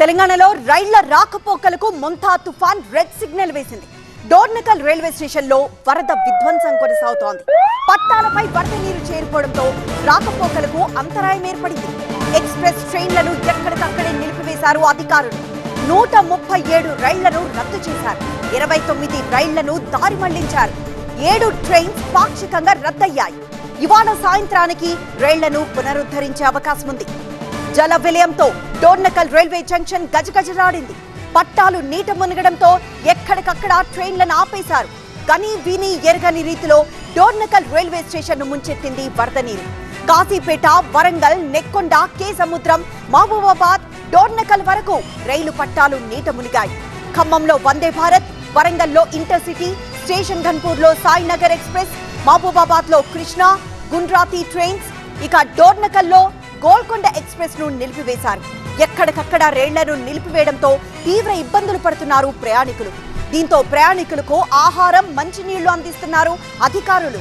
తెలంగాణలో రైళ్ళ రాకపోకలకు ముంతా తుఫాన్ రెడ్ సిగ్నల్ వేసింది. డోర్నకల్ రైల్వే స్టేషన్లో వరద విధ్వంసం కొనసాగుతోంది. పట్టాలపై వరద నీరు చేరుకోవడంతో రాకపోకలకు అంతరాయం ఏర్పడింది. ఎక్స్ప్రెస్ ట్రైన్లను ఎక్కడికక్కడే నిలిపివేశారు అధికారులు. నూట ముప్పై ఏడు రైళ్ళను రద్దు చేశారు. ఇరవై తొమ్మిది రైళ్ళను దారి మళ్ళించారు. ఏడు ట్రైన్స్ పాక్షికంగా రద్దయ్యాయి. ఇవాళ సాయంత్రానికి రైళ్ళను పునరుద్ధరించే అవకాశం ఉంది జల విలయంతో డోర్నకల్ రైల్వే జంక్షన్ గజగజలాడింది. పట్టాలు నీట మునగడంతో ఎక్కడికక్కడ ట్రైన్లను ఆపేశారు. కనీ విని ఎరగని రీతిలో డోర్నకల్ రైల్వే స్టేషన్ను ముంచెత్తింది వరద నీరు కాశీపేట వరంగల్ నెక్కొండ కే సముద్రం మహబూబాబాద్ డోర్నకల్ వరకు రైలు పట్టాలు నీట మునిగాయి. ఖమ్మంలో వందే భారత్ వరంగల్లో ఇంటర్సిటీ స్టేషన్ ఘన్పూర్లో సాయినగర్ ఎక్స్ప్రెస్ మహబూబాబాద్లో కృష్ణ గుండ్రాతి ట్రైన్స్ ఇక డోర్నకల్లో గోల్కొండ ఎక్స్ప్రెస్ను నిలిపివేశారు. ఎక్కడికక్కడ రైళ్ళను నిలిపివేయడంతో తీవ్ర ఇబ్బందులు పడుతున్నారు ప్రయాణికులు. దీంతో ప్రయాణికులకు ఆహారం మంచినీళ్ళు అందిస్తున్నారు అధికారులు.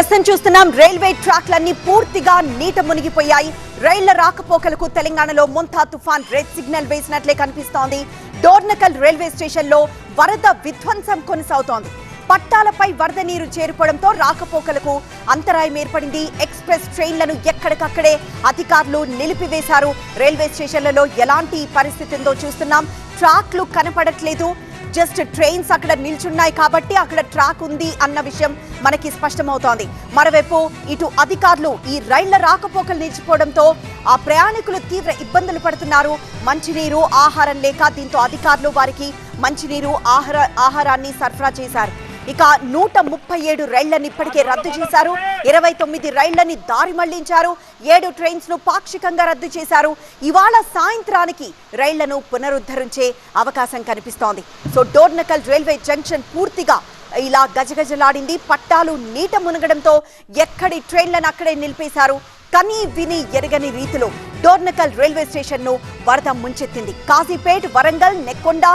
ప్రస్తుతం చూస్తున్నాం రైల్వే ట్రాక్లన్నీ పూర్తిగా నీట మునిగిపోయాయి. రైళ్ళ రాకపోకలకు తెలంగాణలో ముంతా తుఫాన్ రెడ్ సిగ్నల్ వేసినట్లే కనిపిస్తోంది. డోర్నకల్ రైల్వే స్టేషన్లో వరద విధ్వంసం కొనసాగుతోంది. పట్టాలపై వరద నీరు చేరుకోవడంతో రాకపోకలకు అంతరాయం ఏర్పడింది. ఎక్స్ప్రెస్ ట్రైన్లను ఎక్కడికక్కడే అధికారులు నిలిపివేశారు. రైల్వే స్టేషన్లలో ఎలాంటి పరిస్థితి ఉందో చూస్తున్నాం. ట్రాక్లు కనపడట్లేదు. జస్ట్ ట్రైన్స్ అక్కడ నిల్చున్నాయి కాబట్టి అక్కడ ట్రాక్ ఉంది అన్న విషయం మనకి స్పష్టమవుతోంది. మరోవైపు ఇటు అధికారులు ఈ రైళ్ళ రాకపోకలు నిలిచిపోవడంతో ఆ ప్రయాణికులు తీవ్ర ఇబ్బందులు పడుతున్నారు. మంచినీరు ఆహారం లేక దీంతో అధికారులు వారికి మంచినీరు ఆహార ఆహారాన్ని సరఫరా చేశారు. ఇక నూట ముప్పై ఏడు రైళ్ళను ఇప్పటికే రద్దు చేశారు. ఇరవై తొమ్మిది రైళ్ళని దారి మళ్ళించారు. ఏడు ట్రైన్స్ను పాక్షికంగా రద్దు చేశారు. ఇవాళ సాయంత్రానికి రైళ్ళను పునరుద్ధరించే అవకాశం కనిపిస్తోంది. సో డోర్నకల్ రైల్వే జంక్షన్ పూర్తిగా ఇలా గజగజలాడింది. పట్టాలు నీట మునగడంతో ఎక్కడి ట్రైన్లను అక్కడే నిలిపేశారు. కని విని ఎరగని రీతిలో డోర్నకల్ రైల్వే స్టేషన్ను వరద ముంచెత్తింది. కాజీపేట్ వరంగల్ నెక్కొండ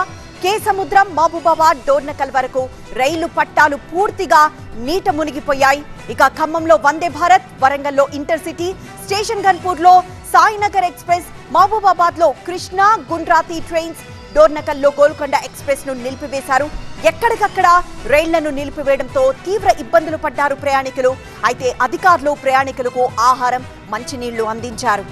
కే సముద్రం మహబూబాబాద్ డోర్నకల్ వరకు రైలు పట్టాలు పూర్తిగా నీట మునిగిపోయాయి. ఇక ఖమ్మంలో వందే భారత్ వరంగల్లో ఇంటర్సిటీ స్టేషన్ గన్పూర్లో సాయినగర్ ఎక్స్ప్రెస్ మహబూబాబాద్లో కృష్ణా గుండ్రాతి ట్రైన్స్ డోర్నకల్లో గోల్కొండ ఎక్స్ప్రెస్ను నిలిపివేశారు. ఎక్కడికక్కడ రైళ్ళను నిలిపివేయడంతో తీవ్ర ఇబ్బందులు పడ్డారు ప్రయాణికులు. అయితే అధికారులు ప్రయాణికులకు ఆహారం మంచినీళ్ళు అందించారు.